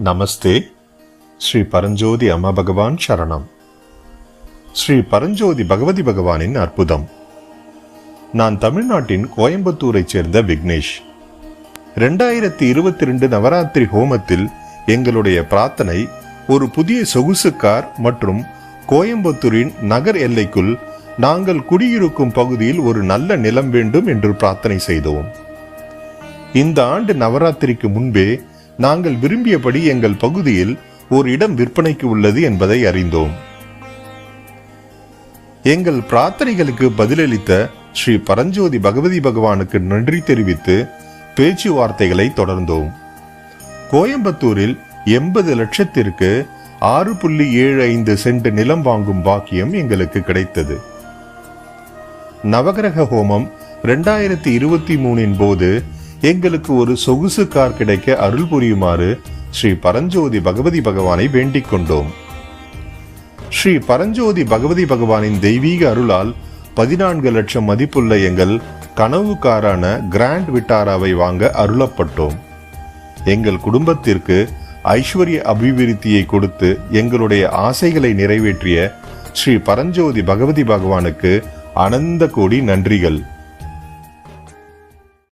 நமஸ்தே. ஸ்ரீ பரஞ்சோதி அம்மா பகவான் சரணம். ஸ்ரீ பரஞ்சோதி பகவதி பகவானின் அற்புதம். நான் தமிழ்நாட்டின் கோயம்புத்தூரைச் சேர்ந்த விக்னேஷ். ரெண்டாயிரத்தி இருபத்தி ரெண்டு நவராத்திரி ஹோமத்தில் எங்களுடைய பிரார்த்தனை ஒரு புதிய சொகுசு கார் மற்றும் கோயம்புத்தூரின் நகர் எல்லைக்குள் நாங்கள் குடியிருக்கும் பகுதியில் ஒரு நல்ல நிலம் வேண்டும் என்று பிரார்த்தனை செய்தோம். இந்த ஆண்டு நவராத்திரிக்கு முன்பே நாங்கள் விரும்பியபடி எங்கள் பகுதியில் ஒரு இடம் விற்பனைக்கு உள்ளது என்பதை அறிந்தோம். எங்கள் பிரார்த்தனைகளுக்கு பதிலளித்த ஸ்ரீ பரஞ்சோதி பகவதி பகவானுக்கு நன்றி தெரிவித்து பேச்சுவார்த்தைகளை தொடர்ந்தோம். கோயம்புத்தூரில் எண்பது லட்சத்திற்கு ஆறு புள்ளி ஏழு ஐந்து சென்ட் நிலம் வாங்கும் பாக்கியம் எங்களுக்கு கிடைத்தது. நவகிரக ஹோமம் ரெண்டாயிரத்தி இருபத்தி மூணின் போது எங்களுக்கு ஒரு சொகுசு கார் கிடைக்க அருள் புரியுமாறு ஸ்ரீ பரஞ்சோதி பகவதி பகவானை வேண்டிக் கொண்டோம். ஸ்ரீ பரஞ்சோதி பகவதி பகவானின் தெய்வீக அருளால் பதினான்கு லட்சம் மதிப்புள்ள எங்கள் கனவு காரான கிராண்ட் விட்டாராவை வாங்க அருளப்பட்டோம். எங்கள் குடும்பத்திற்கு ஐஸ்வர்ய அபிவிருத்தியை கொடுத்து எங்களுடைய ஆசைகளை நிறைவேற்றிய ஸ்ரீ பரஞ்சோதி பகவதி பகவானுக்கு அனந்த கோடி நன்றிகள்.